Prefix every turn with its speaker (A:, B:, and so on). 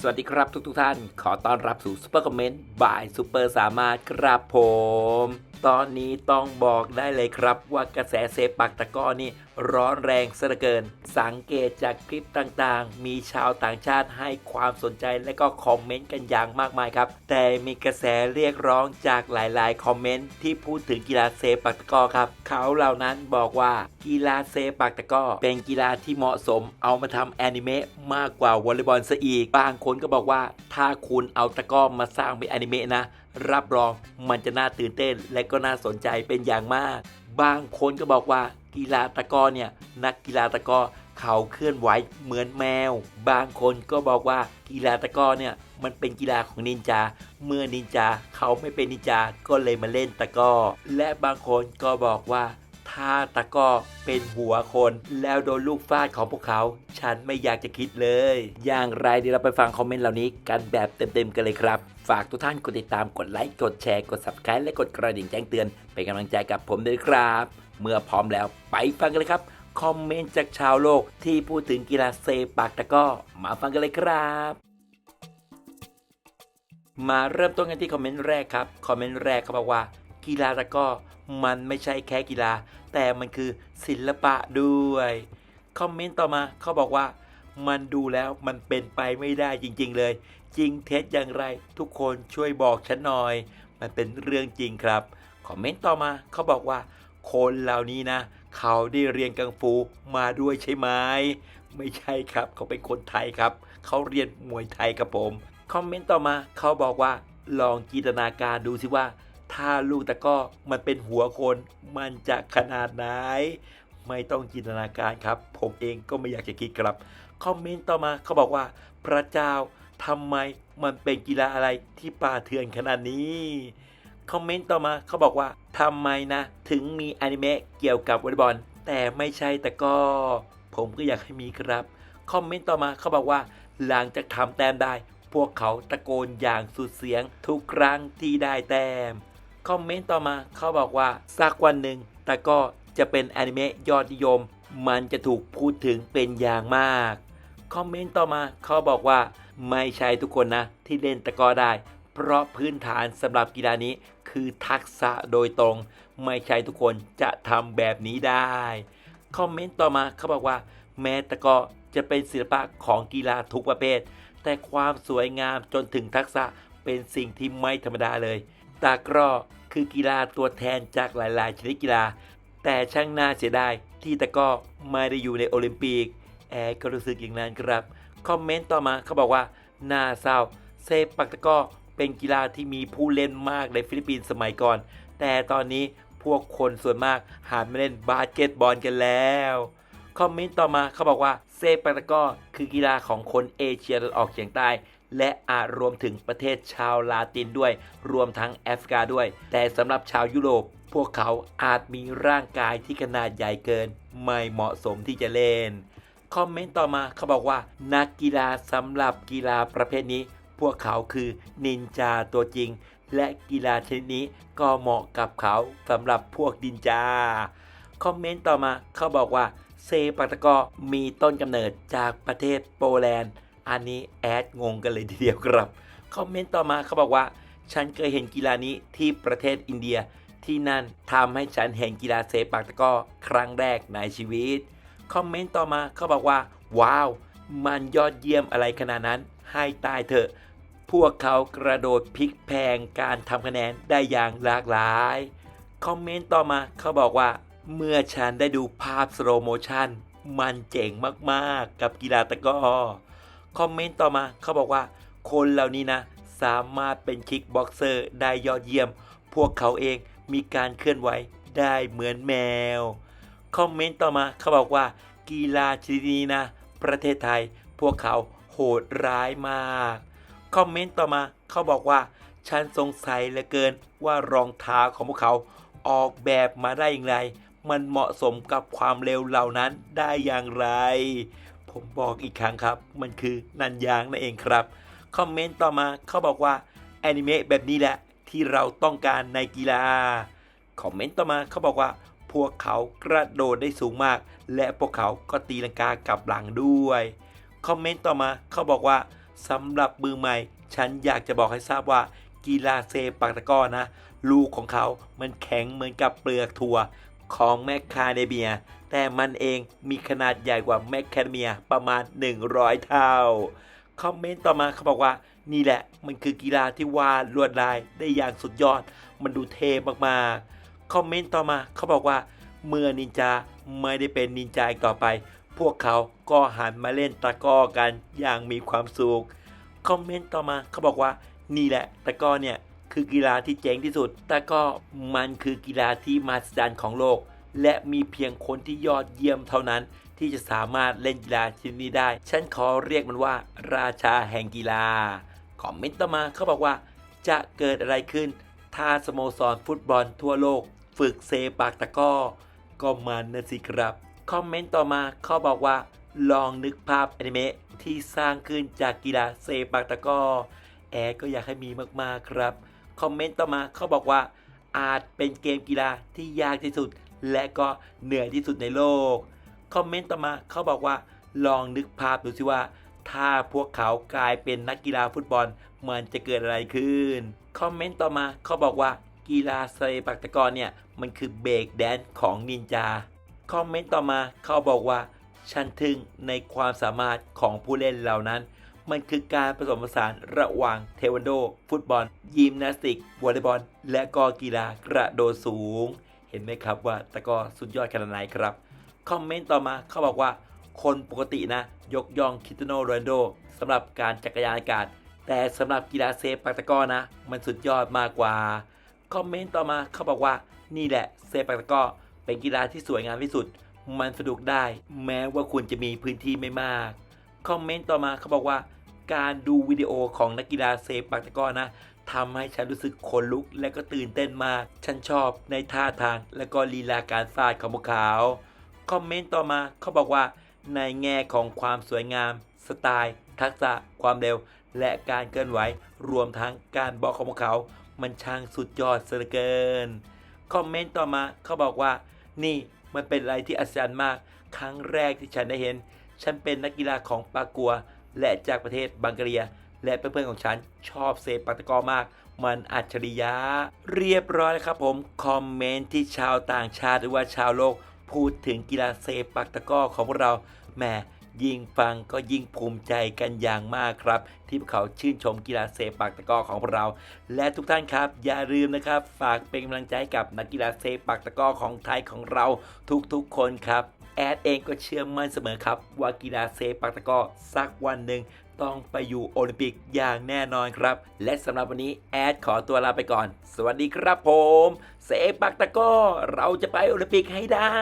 A: สวัสดีครับทุกทุกท่าน ขอต้อนรับสู่ซูเปอร์คอมเมนต์บายซูเปอร์สามารถครับผม ตอนนี้ต้องบอกได้เลยครับว่ากระแสเซปักตะก้อนี่ ร้อนแรงสยเหลือเกิน สังเกตจากคลิปต่างๆ มีชาวต่างชาติให้ความสนใจและก็คอมเมนต์กันอย่างมากมายครับ แต่มีกระแสเรียกร้องจากหลายๆ คอมเมนต์ที่พูดถึงกีฬาเซปักตะกอครับ เขาเหล่านั้นบอกว่ากีฬาเซปักตะกอเป็นกีฬาที่เหมาะสมเอามาทำแอนิเมะมากกว่าวอลเลย์บอลซะอีก บางคนก็บอกว่าถ้าคุณเอาตะกอมาสร้างเป็นแอนิเมะนะ รับรองมันจะน่าตื่นเต้นและก็น่าสนใจเป็นอย่างมาก บางคนก็บอกว่ากีฬาตะกอเนี่ยนักกีฬาตะกอเขาเคลื่อนไหวเหมือนแมว บางคนก็บอกว่ากีฬาตะกอเนี่ยมันเป็นกีฬาของนินจา เมื่อนินจาเขาไม่เป็นนินจาก็เลยมาเล่นตะกอและบางคนก็บอกว่าาตะก้อเป็นหัวคน แล้วโดนลูกฟาดของพวกเขา ฉันไม่อยากจะคิดเลย อย่างไรเดี๋ยวเราไปฟังคอมเมนต์เหล่านี้กันแบบเต็มๆกันเลยครับ ฝากทุกท่านกดติดตามกดไลค์กดแชร์กด subscribe และกดกระดิ่งแจ้งเตือน เป็นกำลังใจกับผมด้วยครับ เมื่อพร้อมแล้วไปฟังกันเลยครับคอมเมนต์จากชาวโลกที่พูดถึงกีฬาเซปักตะก้อมาฟังกันเลยครับมาเริ่มต้นกันที่คอมเมนต์แรกครับ คอมเมนต์แรกเขาบอกว่า กีฬาตะก้อมันไม่ใช่แค่กีฬา แต่มันคือศิลปะด้วย คอมเมนต์ต่อมาเขาบอกว่า มันดูแล้วมันเป็นไปไม่ได้จริง ๆ เลย จริงเท็จอย่างไร ทุกคนช่วยบอกฉันหน่อย มันเป็นเรื่องจริงครับ คอมเมนต์ต่อมาเขาบอกว่า คนเหล่านี้นะ เขาได้เรียนกังฟูมาด้วยใช่ไหมไม่ใช่ครับ เขาเป็นคนไทยครับ เขาเรียนมวยไทยครับผม คอมเมนต์ต่อมาเขาบอกว่าลองจินตนาการดูสิว่า ถ้าลูกตะก้อมันเป็นหัวคนมันจะขนาดไหน ไม่ต้องจินตนาการครับ ผมเองก็ไม่อยากจะคิดครับ คอมเมนต์ต่อมาเขาบอกว่า พระเจ้าทำไมมันเป็นกีฬาอะไรที่ป่าเถื่อนขนาดนี้ คอมเมนต์ต่อมาเขาบอกว่าทำไมนะ ถึงมีอนิเมะเกี่ยวกับวอลเลย์บอล แต่ไม่ใช่ตะก้อผมก็อยากให้มีครับ คอมเมนต์ต่อมาเขาบอกว่าหลังจากทำแต้มได้ พวกเขาตะโกนอย่างสุดเสียงทุกครั้งที่ได้แต้ม คอมเมนต์ต่อมาเขาบอกว่าสักวันหนึ่งตะกร้อจะเป็นอนิเมะยอดนิยม มันจะถูกพูดถึงเป็นอย่างมาก คอมเมนต์ต่อมาเขาบอกว่าไม่ใช่ทุกคนนะ ที่เล่นตะก้อได้ เพราะพื้นฐานสำหรับกีฬานี้คือทักษะโดยตรง ไม่ใช่ทุกคนจะทำแบบนี้ได้ คอมเมนต์ต่อมาเขาบอกว่า แม้ตะก้อจะเป็นศิลปะของกีฬาทุกประเภท แต่ความสวยงามจนถึงทักษะเป็นสิ่งที่ไม่ธรรมดาเลย ตะกร้อคือกีฬาตัวแทนจากหลายๆชนิดกีฬา แต่ช่างน่าเสียดายที่ตะกร้อไม่ได้อยู่ในโอลิมปิก แอร์ก็รู้สึกอย่างนั้นครับ คอมเมนต์ต่อมาเขาบอกว่า น่าเศร้าเซปักตะกร้อเป็นกีฬาที่มีผู้เล่นมากในฟิลิปปินส์สมัยก่อน แต่ตอนนี้พวกคนส่วนมากหันมาเล่นบาสเกตบอลกันแล้วคอมเมนต์ต่อมาเขาบอกว่าเซปักตะกร้อคือกีฬาของคนเอเชียตะวันออกเฉียงใต้ และอาจรวมถึงประเทศชาวลาตินด้วย รวมทั้งแอฟริกาด้วย แต่สำหรับชาวยุโรป พวกเขาอาจมีร่างกายที่ขนาดใหญ่เกิน ไม่เหมาะสมที่จะเล่น คอมเมนต์ต่อมาเขาบอกว่า นักกีฬาสำหรับกีฬาประเภทนี้ พวกเขาคือนินจาตัวจริง และกีฬาชนิดนี้ก็เหมาะกับเขาสำหรับพวกนินจา คอมเมนต์ต่อมาเขาบอกว่าเซปัตะกอมีต้นกำเนิดจากประเทศโปแลนด์ อันนี้แอดงงกันเลยทีเดียวครับ คอมเมนต์ต่อมาเขาบอกว่า ฉันเคยเห็นกีฬานี้ที่ประเทศอินเดีย ที่นั่นทำให้ฉันเห็นกีฬาเซปักตะก้อครั้งแรกในชีวิต คอมเมนต์ต่อมาเขาบอกว่า ว้าว มันยอดเยี่ยมอะไรขนาดนั้น ให้ตายเถอะ พวกเขากระโดดพลิกแพงการทำคะแนนได้อย่างหลากหลาย คอมเมนต์ต่อมาเขาบอกว่า เมื่อฉันได้ดูภาพสโลโมชันมันเจ๋งมากๆ กับกีฬาตะก้อ คอมเมนต์ต่อมาเขาบอกว่า คนเหล่านี้นะ สามารถเป็นคิกบ็อกเซอร์ได้ยอดเยี่ยม พวกเขาเองมีการเคลื่อนไหวได้เหมือนแมว คอมเมนต์ต่อมาเขาบอกว่า กีฬาชนิดนี้นะ ประเทศไทย พวกเขาโหดร้ายมาก คอมเมนต์ต่อมาเขาบอกว่า ฉันสงสัยเหลือเกินว่ารองเท้าของพวกเขาออกแบบมาได้อย่างไร มันเหมาะสมกับความเร็วเหล่านั้นได้อย่างไร ผมบอกอีกครั้งครับ มันคือนันยางนั่นเองครับ คอมเมนต์ต่อมาเขาบอกว่าแอนิเมะแบบนี้แหละที่เราต้องการในกีฬา คอมเมนต์ต่อมาเขาบอกว่า พวกเขากระโดดได้สูงมาก และพวกเขาก็ตีลังกากลับหลังด้วย คอมเมนต์ต่อมาเขาบอกว่าสำหรับมือใหม่ ฉันอยากจะบอกให้ทราบว่ากีฬาเซปักตะก้อนะ ลูกของเขามันแข็งเหมือนกับเปลือกถั่วของแมคคาเดเมีย แต่มันเองมีขนาดใหญ่กว่าแมคคาเดเมียประมาณ 100 เท่า คอมเมนต์ต่อมาเขาบอกว่า นี่แหละมันคือกีฬาที่วาดลวดลายได้อย่างสุดยอด มันดูเท่มากๆ คอมเมนต์ต่อมาเขาบอกว่า เมื่อนินจาไม่ได้เป็นนินจาอีกต่อไป พวกเขาก็หันมาเล่นตะก้อกันอย่างมีความสุข คอมเมนต์ต่อมาเขาบอกว่า นี่แหละตะก้อเนี่ยคือกีฬาที่เจ๋งที่สุดต่ก็มันคือกีฬาที่มหัศจรรย์ของโลก และมีเพียงคนที่ยอดเยี่ยมเท่านั้น ที่จะสามารถเล่นกีฬาชนิดนี้ได้ ฉันขอเรียกมันว่า ราชาแห่งกีฬา คอมเมนต์ต่อมาเขาบอกว่า จะเกิดอะไรขึ้น ถ้าสโมสรฟุตบอลทั่วโลก ฝึกเซปักตะก้อ ก็มันนะสิครับ คอมเมนต์ต่อมาเขาบอกว่า ลองนึกภาพอนิเมะที่สร้างขึ้นจากกีฬาเซปักตะก้อ แอร์ก็อยากให้มีมากๆครับ คอมเมนต์ต่อมาเขาบอกว่าอาจเป็นเกมกีฬาที่ยากที่สุด และก็เหนื่อยที่สุดในโลก คอมเมนต์ต่อมาเขาบอกว่า ลองนึกภาพดูสิว่า ถ้าพวกเขากลายเป็นนักกีฬาฟุตบอล มันจะเกิดอะไรขึ้น คอมเมนต์ต่อมาเขาบอกว่ากีฬาเซปักตะกร้อเนี่ย มันคือเบรกแดนของนินจา คอมเมนต์ต่อมาเขาบอกว่าฉันทึ่งในความสามารถของผู้เล่นเหล่านั้น มันคือการผสมผสานระหว่างเทควันโด ฟุตบอล ยิมนาสติกวอลเลย์บอล และก็กีฬากระโดดสูง เห็นไหมครับว่าตะกอสุดยอดขนาดไหนครับ คอมเมนต์ต่อมาเขาบอกว่า คนปกตินะ ยกย่องคิตโนโรนโดสำหรับการจักรยานอากาศ แต่สำหรับกีฬาเซปักตะก้อนะ มันสุดยอดมากกว่า คอมเมนต์ต่อมาเขาบอกว่านี่แหละเซปักตะก้อเป็นกีฬาที่สวยงามที่สุด มันสนุกได้ แม้ว่าคุณจะมีพื้นที่ไม่มาก คอมเมนต์ต่อมาเขาบอกว่า การดูวิดีโอของนักกีฬาเซปักตะก้อนะ ทำให้ฉันรู้สึกขนลุกและก็ตื่นเต้นมาก ฉันชอบในท่าทางและก็ลีลาการฟาดของพวกเขาคอมเมนต์ต่อมาเขาบอกว่า ในแง่ของความสวยงาม สไตล์ ทักษะความเร็ว และการเคลื่อนไหวรวมทั้งการบล็อกของพวกเขา มันช่างสุดยอดเสียเกินคอมเมนต์ต่อมาเขาบอกว่า นี่มันเป็นอะไรที่อัศจรรย์มาก ครั้งแรกที่ฉันได้เห็น ฉันเป็นนักกีฬาของปากัว และจากประเทศบังกเรีย และเพื่อนๆของฉันชอบเซปักตะก้อมาก มันอัจฉริยะ เรียบร้อยแล้วครับผม คอมเมนต์ที่ชาวต่างชาติหรือว่าชาวโลก พูดถึงกีฬาเซปักตะก้อของพวกเราแหมยิ่งฟังก็ยิ่งภูมิใจกันอย่างมากครับ ที่พวกเขาชื่นชมกีฬาเซปักตะก้อของพวกเรา และทุกท่านครับ อย่าลืมนะครับ ฝากเป็นกำลังใจกับนักกีฬาเซปักตะก้อของไทยของเราทุกๆคนครับ แอดเองก็เชื่อมั่นเสมอครับ ว่ากีฬาเซปักตะก้อสักวันหนึ่งต้องไปอยู่โอลิมปิกอย่างแน่นอนครับ และสำหรับวันนี้แอดขอตัวลาไปก่อน สวัสดีครับผม เซปักตะก้อเราจะไปโอลิมปิกให้ได้